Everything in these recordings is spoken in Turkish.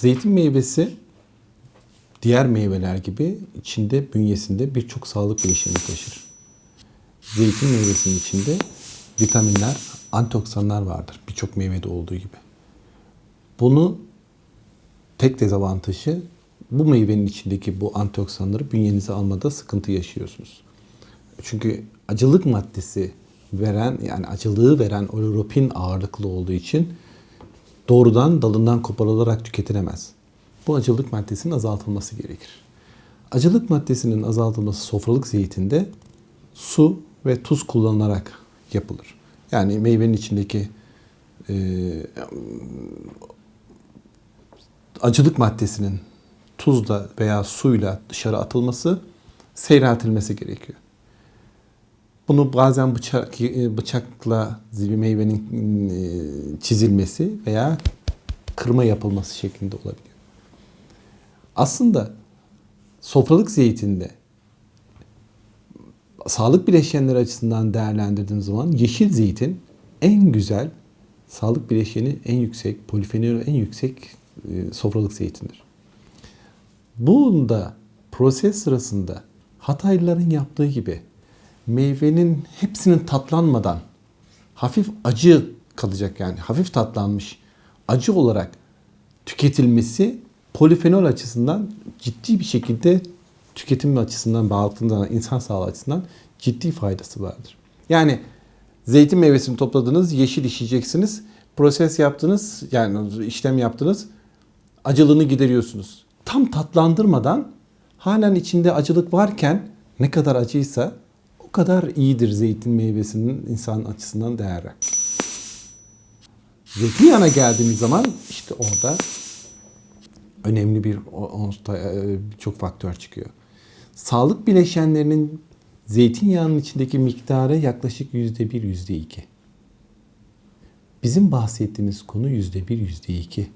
Zeytin meyvesi diğer meyveler gibi içinde bünyesinde birçok sağlık bileşeni taşır. Zeytin meyvesinin içinde vitaminler, antioksidanlar vardır. Birçok meyvede olduğu gibi. Bunu tek dezavantajı bu meyvenin içindeki bu antioksidanları bünyenize almada sıkıntı yaşıyorsunuz. Çünkü acılık maddesi veren yani acılığı veren oleuropin ağırlıklı olduğu için doğrudan dalından koparılarak tüketilemez. Bu acılık maddesinin azaltılması gerekir. Acılık maddesinin azaltılması sofralık zeytinde su ve tuz kullanılarak yapılır. Yani meyvenin içindeki e, acılık maddesinin tuzla veya suyla dışarı atılması, seyreltilmesi gerekiyor. Bunu bazen bıçak bıçakla bir meyvenin e, çizilmesi veya kırma yapılması şeklinde olabiliyor. Aslında sofralık zeytinde sağlık bileşenleri açısından değerlendirdiğim zaman yeşil zeytin en güzel sağlık bileşeni en yüksek, polifenol en yüksek e, sofralık zeytindir. Bunda proses sırasında Hataylıların yaptığı gibi meyvenin hepsinin tatlanmadan hafif acı kalacak yani hafif tatlanmış acı olarak tüketilmesi polifenol açısından ciddi bir şekilde tüketim açısından baktığında insan sağlığı açısından ciddi faydası vardır. Yani zeytin meyvesini topladınız, yeşil işleyeceksiniz, proses yaptınız, yani işlem yaptınız, acılığını gideriyorsunuz. Tam tatlandırmadan halen içinde acılık varken ne kadar acıysa o kadar iyidir zeytin meyvesinin insan açısından değeri. Zeytinyağına geldiğimiz zaman işte orada önemli bir çok faktör çıkıyor. Sağlık bileşenlerinin zeytinyağının içindeki miktarı yaklaşık yüzde bir, yüzde iki. Bizim bahsettiğimiz konu yüzde bir, yüzde iki.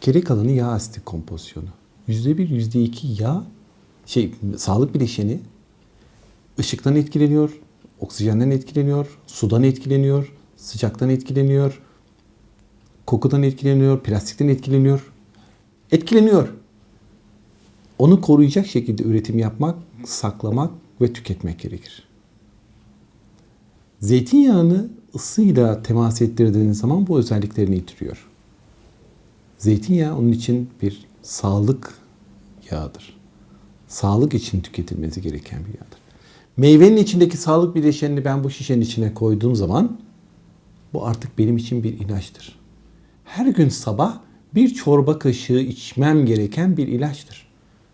Geri kalanı yağ asidi kompozisyonu. Yüzde bir, yüzde iki yağ, şey, sağlık bileşeni ışıktan etkileniyor, oksijenden etkileniyor, sudan etkileniyor, sıcaktan etkileniyor, kokudan etkileniyor, plastikten etkileniyor. Etkileniyor. Onu koruyacak şekilde üretim yapmak, saklamak ve tüketmek gerekir. Zeytinyağını ısıyla temas ettirdiğiniz zaman bu özelliklerini yitiriyor. Zeytinyağı onun için bir sağlık yağıdır. Sağlık için tüketilmesi gereken bir yağdır. Meyvenin içindeki sağlık bileşenini ben bu şişenin içine koyduğum zaman bu artık benim için bir ilaçtır. Her gün sabah bir çorba kaşığı içmem gereken bir ilaçtır.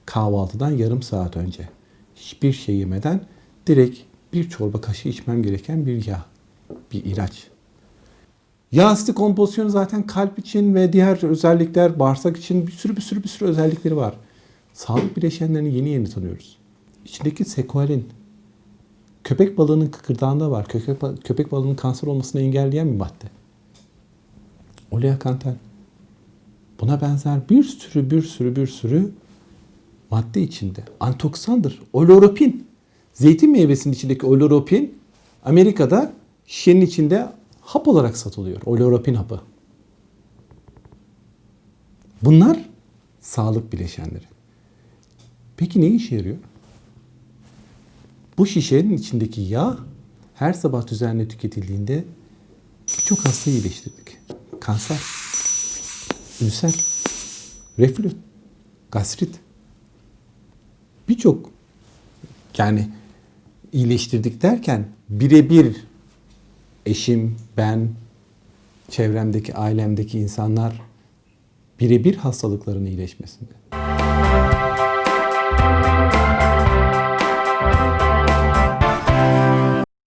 Kahvaltıdan yarım saat önce hiçbir şey yemeden direkt bir çorba kaşığı içmem gereken bir yağ, bir ilaç. Yağ asidi kompozisyonu zaten kalp için ve diğer özellikler bağırsak için bir sürü bir sürü bir sürü özellikleri var. Sağlık bileşenlerini yeni yeni tanıyoruz. İçindeki sekualin, köpek balığının kıkırdağında var. Köpek, köpek balığının kanser olmasını engelleyen bir madde. Oleakantal. Buna benzer bir sürü bir sürü bir sürü madde içinde. Antioksidandır. Oleuropin. Zeytin meyvesinin içindeki oleuropin Amerika'da şişenin içinde hap olarak satılıyor. Oleuropin hapı. Bunlar sağlık bileşenleri. Peki ne işe yarıyor? Bu şişenin içindeki yağ her sabah düzenli tüketildiğinde birçok hastayı iyileştirdik. Kanser, ülser, reflü, gastrit. Birçok yani iyileştirdik derken birebir eşim, ben, çevremdeki, ailemdeki insanlar birebir hastalıkların iyileşmesinde.